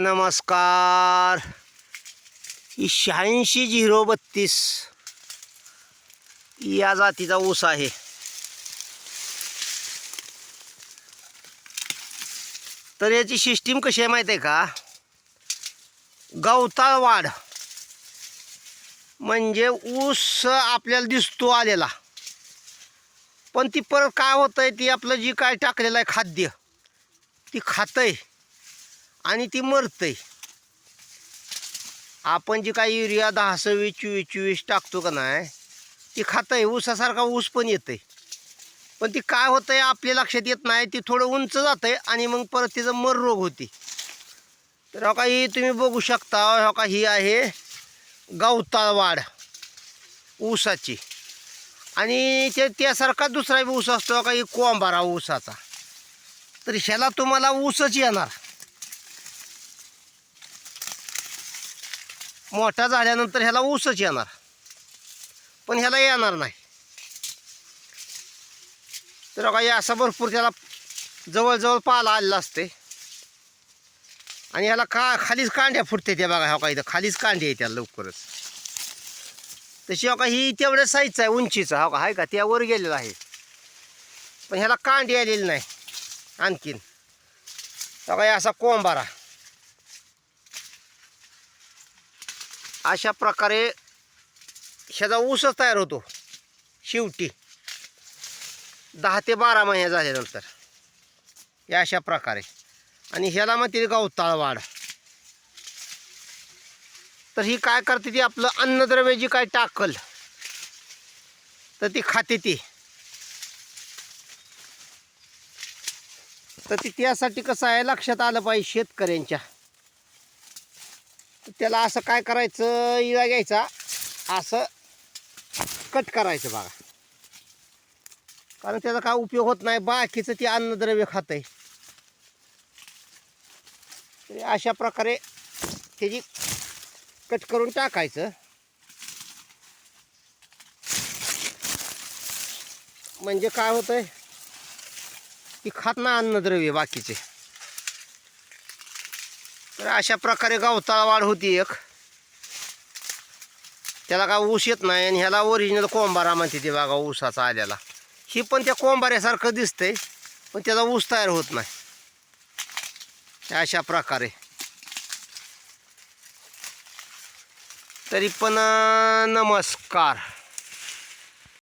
नमस्कार. ही शहाऐंशी झिरो बत्तीस. या जातीचा ऊस आहे. तर याची सिस्टीम कशी आहे माहिती आहे का? गवताळ वाढ. म्हणजे ऊस आपल्याला दिसतो आलेला. पण ती परत काय होतंय? ती आपलं जी काय टाकलेलं आहे खाद्य ती खातंय. आणि ती मरतंय. आपण जी काही युरिया दहा सव्वीस चोवीस चोवीस टाकतो का नाही ती खातंय ऊसासारखा ऊस पण येतंय. पण ती काय होतं आहे आपल्या लक्षात येत नाही ती थोडं उंच जातंय आणि मग परत तिचं मर रोग होती. तर हो का ही तुम्ही बघू शकता हो का ही आहे गवताळ वाढ ऊसाची. आणि ते त्यासारखा दुसरा बी ऊस असतो हो का ही कोंबारा ऊसाचा. तर ह्याला तुम्हाला ऊसच येणार. मोठा झाल्यानंतर ह्याला ऊसच येणार. पण ह्याला येणार नाही. तर काही असा भरपूर त्याला जवळजवळ पाला आलेला असते आणि ह्याला का खालीच कांड्या फुटते त्या बघा हो का इथं खालीच कांडी आहे त्याला लवकरच. तशी हो का ही तेवढ्या साईजचा आहे उंचीचा हो का आहे का त्यावर गेलेला आहे. पण ह्याला कांडी आलेली नाही आणखीन. हो का असा कोंबारा. अशा प्रकारे ह्याचा ऊसच तयार होतो. शेवटी. दहा ते बारा महिने झाल्यानंतर. या अशा प्रकारे. आणि ह्याला म्हणते गवताळ वाढ. तर ही काय करते ती आपलं अन्नद्रव्य जी काय टाकल तर ती खाते ती. तर ती त्यासाठी कसं आहे लक्षात आलं पाहिजे शेतकऱ्यांच्या. त्याला असं काय करायचं? इळा घ्यायचा. असं कट करायचं बघा. कारण त्याचा काय उपयोग होत नाही. बाकीचं ते अन्नद्रव्य खात आहे तरी अशा प्रकारे त्याची कट करून टाकायचं. म्हणजे काय होतंय? ती खात ना अन्नद्रव्य बाकीचे. तर अशा प्रकारे गवताळा वाढ होती एक. त्याला का ऊस येत नाही आणि ह्याला ओरिजिनल कोंबारा म्हणते ते बघा ऊसाचा आलेला ही पण त्या कोंबाऱ्यासारखं दिसतंय पण त्याचा ऊस तयार होत नाही. अशा प्रकारे. तरी पण नमस्कार.